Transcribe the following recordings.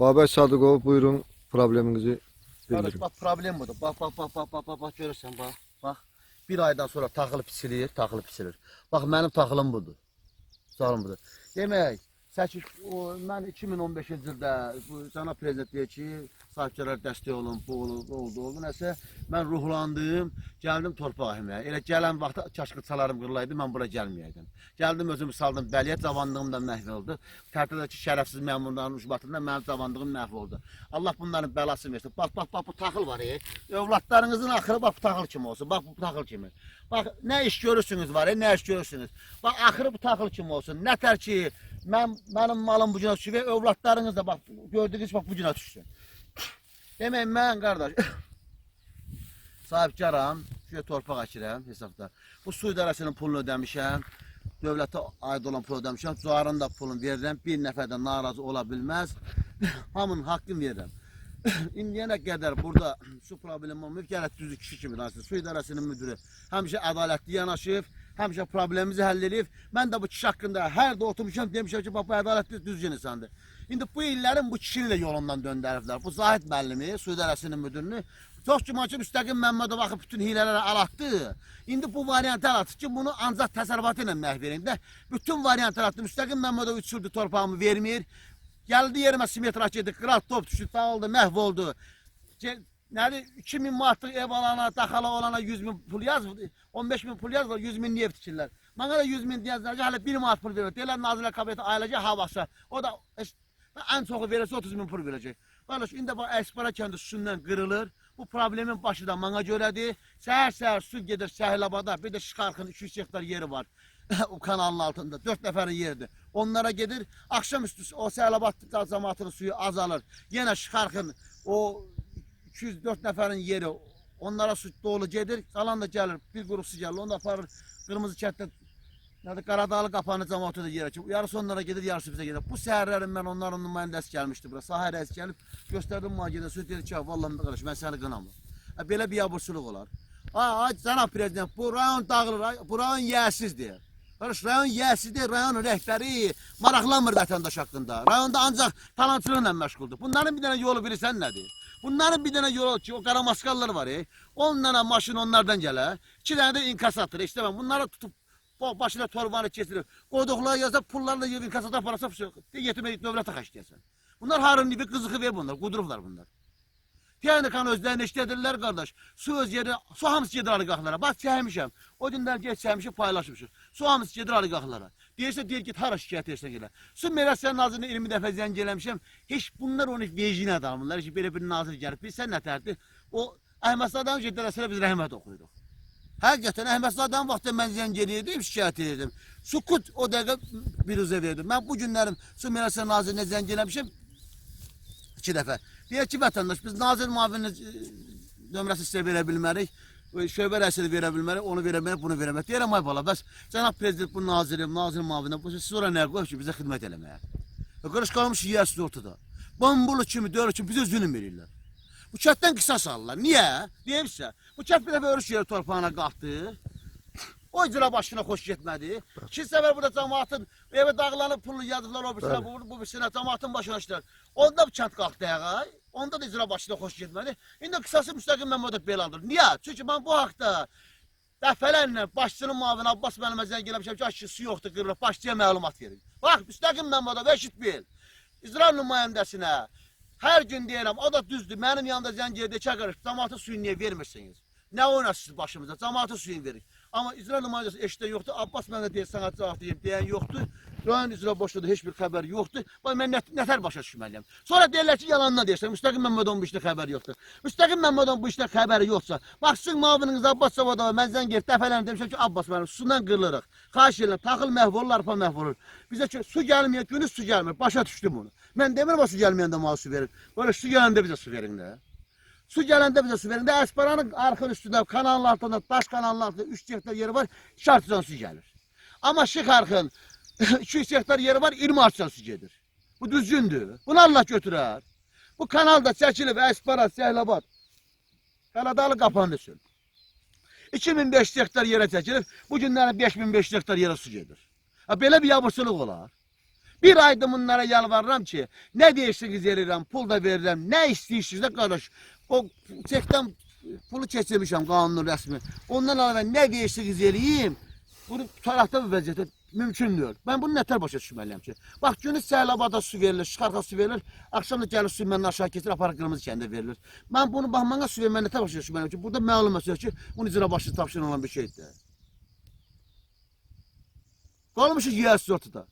Babək Sadıqov buyurun probleminizi Kardeş bildirin. bak problem budur. Bak bak bak bak bak bak bak görürsen bak. Bak. Bir aydan sonra taxılı pisilir, taxılı pisilir. Bax mənim taxılım budur. Sualım budur. Demək, səkiz, o, mən 2015-ci ildə bu cənab prezident deyir ki, sahibkarlar dəstək olun, bu oldu, bu oldu, oldu nəsə. Mən ruhlandım, gəldim torpaq əməyə. Elə gələn vaxtda çaşqıçalarım qırılaydı, mən bura gəlməyəydim. Gəldim özümü saldım bəliyə, cavanlığım da məhv oldu. Tərtədəki şərəfsiz məmurların ucbatında mənim cavanlığım məhv oldu. Allah bunların bəlasını versin. Bax, bax, bax bu taxıl var ya. Övladlarınızın axırı bax bu taxıl kimi olsun. Bax bu taxıl kimi. Bax nə iş görürsünüz var ya, nə iş görürsünüz. Bax axırı bu taxıl kimi olsun. Nətər ki mən mənim malım bu cünə düşür övladlarınız da bax gördüyünüz bax bu cünə düşsün. Demək mən qardaş sahibkaram, şöyə torpaq əkirəm hesabda. Bu su idarəsinin pulunu ödəmişəm. Dövlətə aid olan pulu ödəmişəm. Cuarın da pulunu verirəm. Bir nəfər də narazı ola bilməz. Hamının haqqını verirəm. İndiyənə qədər burada su problemi olmayıb, gərək düzü kişi kimi danışır. Su idarəsinin müdürü həmişə ədalətli yanaşıb, həmişə problemimizi həll edib. Mən də bu kişi haqqında hər də oturmuşam, demişəm ki, bax bu ədalətli düzgün insandır. İndi bu illərin bu kişini də yolundan döndəriblər. Bu Zahid müəllimi, su idarəsinin müdürünü Çox güman ki, Müstəqim Məmmədov baxıb bütün hilələrə alatdı. İndi bu variantı alatdı ki, bunu ancaq təsərrüfatı ilə məhv verin də. Bütün variantı alatdı. Müstəqim Məmmədov uçurdu torpağımı vermir. Gəldi yerimə simit raketi, qırat top düşdü, dağıldı, məhv oldu. Ge- Nədir? 2000 manatlıq ev alana, daxala olana 100 min pul yaz, 15 min pul yaz, 100 min niyə bitikirlər? Mənə də 100 min deyəzlər ki, hələ 1 manat pul verir. Deyirlər Nazirlər Kabineti ayılacaq havası. O da heç- ən çoxu verirsə 30 min pul verəcək. Qardaş, indi bu Əspara kəndi susundan qırılır. Bu problemin başı da mənə görədir. Səhər-səhər su gedir Səhlabada, bir də Şıxarxın 200 hektar yeri var. o kanalın altında 4 nəfərin yeridir. Onlara gedir. Axşamüstü o Səhlabad cəmaatının suyu azalır. Yenə Şıxarxın o 204 nəfərin yeri onlara su dolu gedir. Qalan da gəlir. Bir qrup su gəlir. Onu da aparır Qırmızı kənddə Nədir Qaradağlı qapanı cəmaatı da yerə ki, yarısı onlara gedir, yarısı bizə gedir. Bu səhərlərin mən onların nümayəndəsi gəlmişdi bura. Sahə rəisi gəlib göstərdim müalicədə söz dedi ki, vallahi qardaş mən səni qınamıram. Ha, belə bir yaburçuluq olar. Ay cənab prezident, bu rayon dağılır, bu rayon yəsizdir. Qardaş rayon yəsizdir, rayon rəhbəri maraqlanmır vətəndaş haqqında. Rayonda ancaq talançılıqla məşğuldur. Bunların bir dənə yolu bilirsən nədir? Bunların bir dənə yolu ki, o qara maskallar var. 10 dənə maşın onlardan gələ, 2 dənə də inkasatır. İşte ben bunları tutup başına torbanı kestirip koydukları yazıp pullarla yığın inkasata parası fışıyor. De getirmeyi devlete kaç diyorsun. Bunlar harın gibi kızıkı ver bunlar, kuduruflar bunlar. Yani kan özlerine işledirler kardeş. Su öz yeri, su hamısı gedir alıqaqlara. Bak çəymişəm. O gündən geç çəymişik, paylaşmışıq. Su hamısı gedir alıqaqlara. Deyirsə deyir git hara şikayət etsən gələ. Su Mirasyan Nazirine 20 dəfə zəng eləmişəm. Heç bunlar onu vecini adamlar. Heç belə bir nazir gəlib. Bilsən nə tərdir? O Əhməd Sadan gedərəsə biz rəhmət oxuyuruq. Həqiqətən Əhməd Sadan vaxtı mən zəng eləyirdim, şikayət edirdim. Sukut o dəqiqə biruzə verdim. Mən bu günlərim Su Mirasyan Nazirinə zəng eləmişəm iki dəfə. Deyir ki, vətəndaş, biz nazir müavininin e, nömrəsi sizə verə bilmərik. E, Şöbə rəisini verə bilmərik, onu verə bilmərik, bunu verə bilmərik. Deyirəm, ay bala, bəs cənab prezident bu naziri, nazir müavini, bu siz ora nə qoyub ki, bizə xidmət eləməyə? Qırış qalmış yiyəsiz ortada. Bambulu kimi, dörü kimi bizə zülüm verirlər. Bu kətdən qisas alırlar. Niyə? Deyimsə, bu kət bir dəfə örüş yeri torpağına qalxdı. O icra başına xoş getmədi. İki səfər burada cəmaatın evi dağlanıb pulunu yazdılar o birisine, bu, bu birisine cəmaatın başına işlər. Onda bu kənd qalxdı ayağa. Onda da icra başına xoş getmədi. İndi qısası müstəqim Məmmədov belə alır. Niyə? Çünki mən bu haqda dəfələrlə başçının müavini Abbas zəng eləmişəm ki, aşı su yoxdur, qırılıb, başçıya məlumat verin. Bax, müstəqim Məmmədov eşit bil. İcra nümayəndəsinə hər gün deyirəm, o da düzdür. Mənim yanında zəng edir, çağırır. Cəmaatı suyu niyə vermirsiniz? Nə oynasınız başımıza? Cəmaatı suyun verin. Amma icra nümayəndəsi eşidən yoxdur. Abbas deyir, sənə cavab deyim, deyən yoxdur. Rayon icra boşluğunda heç bir xəbər yoxdur. Bax mən nə, nətər başa düşməliyəm? Sonra deyirlər ki, yalandan deyirsən. Müstəqim Məmmədovun bu işdə xəbəri yoxdur. Müstəqim Məmmədovun bu işdə xəbəri yoxsa, bax sizin müavininiz Abbas Savadova mən zəng edib dəfələrlə demişəm ki, Abbas mənim sudan qırılırıq. Xahiş edirəm, taxıl məhv olur, arpa məhv olur. Ki, su gəlmir, günüz su gəlmir. Başa düşdüm bunu. Mən demirəm o su gəlməyəndə mənə su verin. Böyle su gələndə bizə su verin də. Su gələndə bizə su verin. də Əsparanın arxın üstündə, kanalın altında, daş kanalın altında 3 hektar yeri var, şartdan su gəlir. Amma Şıx arxın 200 hektar yeri var, 20 artsan su gedir. Bu düzgündür. Bunu Allah götürər. Bu kanalda çəkilib Əspara, Səhlabad, Qaradağlı qapandı söl. 2500 hektar yerə çəkilib, bu günləri 5500 hektar yerə su gedir. Ha, belə bir yabırsılıq olar. Bir ayda bunlara yalvarıram ki, ne değişiklik verirəm, pul da verirəm, ne istiyorsunuz da kardeş. O çekten pulu keçirmişəm kanunun resmi. Ondan əlavə ne değişiklik vereyim, bunu tarafta bir vəziyyətə mümkün deyil. Ben bunu nətər başa düşməliyəm ki? Bax, günü səhəlabada su verilir, şıxarqa su verilir, axşam da gəlir su məndən aşağı keçir, aparaq qırmızı kəndə verilir. Mən bunu bax, mənə su verməni nətər başa düşməliyəm ki? Burada məlum məsələ ki, bunu icra başı tapşırılan olan bir şeydir. Qalmışıq yersiz ortada.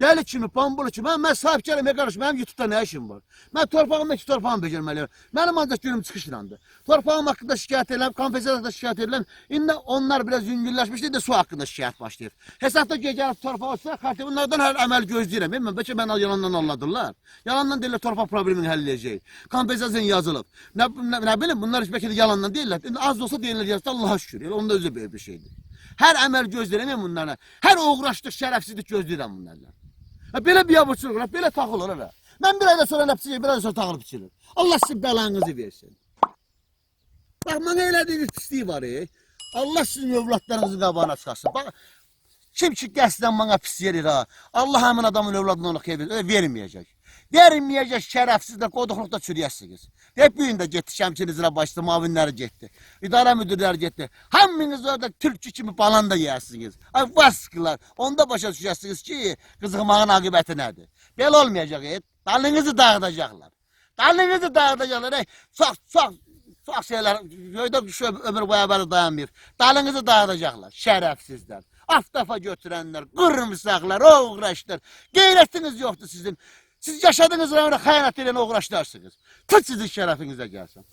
Dəli kimi, pambulu kimi, mən, mən sahibkarım, ya qardaş, mənim YouTube'da nə işim var? Mən torpağımdakı torpağımı becerməliyəm. Mənim ancaq günüm çıxışlandı. Torpağım haqqında şikayət edirəm, kompensasiya haqqında şikayət edirəm. İndi onlar biraz yüngülləşmişdi də su haqqında şikayət başlayır. Hesabda gəlib torpaq olsa, kartı bunlardan hər əməl gözləyirəm. Bilməm, bəlkə mən yalandan anladılar. Yalandan deyirlər torpaq problemini həll edəcək. Kompensasiya yazılıb. Nə, nə, nə bilim, bunlar heç bəlkə də yalandan deyirlər. İndi az da olsa deyirlər yazdı, Allah'a şükür. Elə onda özü böyük bir şeydir. Hər əməl gözləyirəm mən bunlarla. Hər uğraşlıq, şərəfsizlik gözləyirəm bunlarla. Ha, belə biabırçılıq, ha, belə taxılır elə. Mən bir ayda sonra nəpçiyə, bir ayda sonra taxılıb içilir. Allah sizin bəlanızı versin. Bax, mənə elədiyi bir pisliyi var, e. Allah sizin övladlarınızın qabağına çıxarsın. Bax, kim ki qəsdən mənə pis yerir ha, Allah həmin adamın övladına ona xeyir verməyəcək. Verməyəcək şərəfsizlə, qoduqluqda çürüyəsiniz. Hep bir də getdi, şəmkinizlə başladı, mavinləri getdi. İdarə müdürləri getdi. Hamınız orada tülkü kimi balan da yersiniz. Ay vaskılar. Onda başa düşərsiniz ki, qızığmağın aqibəti nədir? Belə olmayacaq, et. Dalınızı dağıdacaqlar. Dalınızı dağıdacaqlar. Ey, çox, çox, çox şeylər, göydə şu ömür boyu belə dayanmıyor. Dalınızı dağıdacaqlar, şərəfsizlər. Aftafa götürənlər, qırmızaqlar, uğraşlar. Qeyrətiniz yoxdur sizin. Siz yaşadığınız rayonda xəyanət edən uğraşlarsınız. Tut sizin şərəfinizə gəlsin.